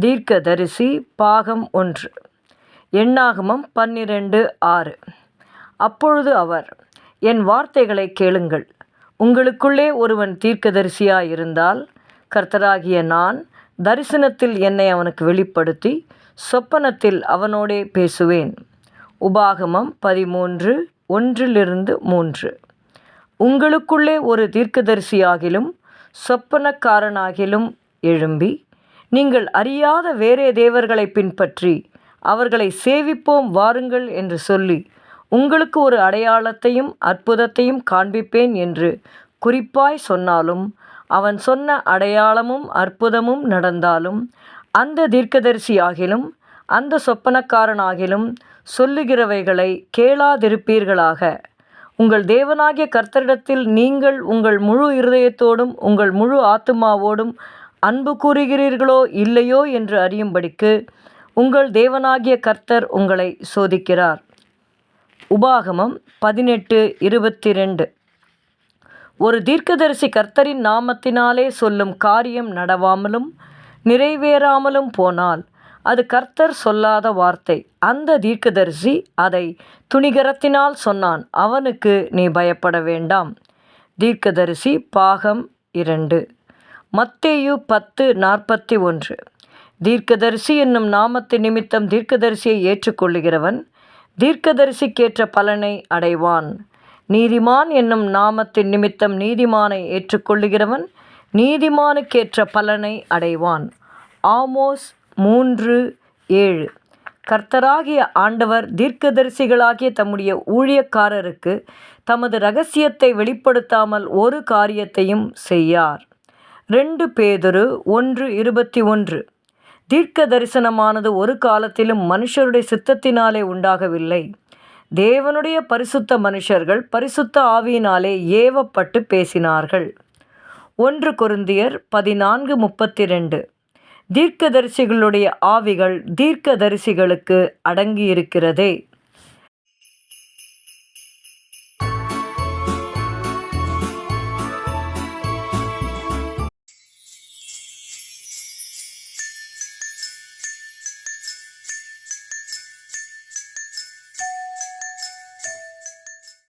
தீர்க்கதரிசி பாகம் ஒன்று. எண்ணாகமம் பன்னிரண்டு ஆறு. அப்பொழுது அவர் என் வார்த்தைகளை கேளுங்கள். உங்களுக்குள்ளே ஒருவன் தீர்க்கதரிசியாயிருந்தால் கர்த்தராகிய நான் தரிசனத்தில் என்னை அவனுக்கு வெளிப்படுத்தி சொப்பனத்தில் அவனோடே பேசுவேன். உபாகமம் பதிமூன்று ஒன்றிலிருந்து மூன்று. உங்களுக்குள்ளே ஒரு தீர்க்கதரிசியாகிலும் சொப்பனக்காரனாகிலும் எழும்பி நீங்கள் அறியாத வேறே தேவர்களை பின்பற்றி அவர்களை சேவிப்போம் வாருங்கள் என்று சொல்லி உங்களுக்கு ஒரு அடையாளத்தையும் அற்புதத்தையும் காண்பிப்பேன் என்று குறிப்பாய் சொன்னாலும் அவன் சொன்ன அடையாளமும் அற்புதமும் நடந்தாலும் அந்த தீர்க்கதரிசியாகிலும் அந்த சொப்பனக்காரனாகிலும் சொல்லுகிறவைகளை கேளாதிருப்பீர்களாக. உங்கள் தேவனாகிய கர்த்தரிடத்தில் நீங்கள் உங்கள் முழு இருதயத்தோடும் உங்கள் முழு ஆத்துமாவோடும் அன்பு கூறுகிறீர்களோ இல்லையோ என்று அறியும்படிக்கு உங்கள் தேவனாகிய கர்த்தர் உங்களை சோதிக்கிறார். உபாகமம் பதினெட்டு இருபத்தி ரெண்டு ஒரு தீர்க்கதரிசி கர்த்தரின் நாமத்தினாலே சொல்லும் காரியம் நடவாமலும் நிறைவேறாமலும் போனால் அது கர்த்தர் சொல்லாத வார்த்தை. அந்த தீர்க்கதரிசி அதை துணிகரத்தினால் சொன்னான் அவனுக்கு நீ பயப்பட வேண்டாம். தீர்க்கதரிசி பாகம் இரண்டு. மத்தேயு பத்து நாற்பத்தி ஒன்று. தீர்க்கதரிசி என்னும் நாமத்து நிமித்தம் தீர்க்கதரிசியை ஏற்றுக்கொள்ளுகிறவன் தீர்க்கதரிசிக்கேற்ற பலனை அடைவான். நீதிமான் என்னும் நாமத்தின் நிமித்தம் நீதிமானை ஏற்றுக்கொள்ளுகிறவன் நீதிமானுக்கேற்ற பலனை அடைவான். ஆமோஸ் மூன்று ஏழு. கர்த்தராகிய ஆண்டவர் தீர்க்கதரிசிகளாகிய தம்முடைய ஊழியக்காரருக்கு தமது ரகசியத்தை வெளிப்படுத்தாமல் ஒரு காரியத்தையும் செய்யார். ரெண்டு பேதொரு ஒன்று இருபத்தி ஒன்று. தீர்க்க தரிசனமானது ஒரு காலத்திலும் மனுஷருடைய சித்தத்தினாலே உண்டாகவில்லை. தேவனுடைய பரிசுத்த மனுஷர்கள் பரிசுத்த ஆவியினாலே ஏவப்பட்டு பேசினார்கள். ஒன்று கொருந்தியர் பதினான்கு முப்பத்தி ரெண்டு தீர்க்கதரிசிகளுடைய ஆவிகள் தீர்க்கதரிசிகளுக்கு அடங்கியிருக்கிறதே.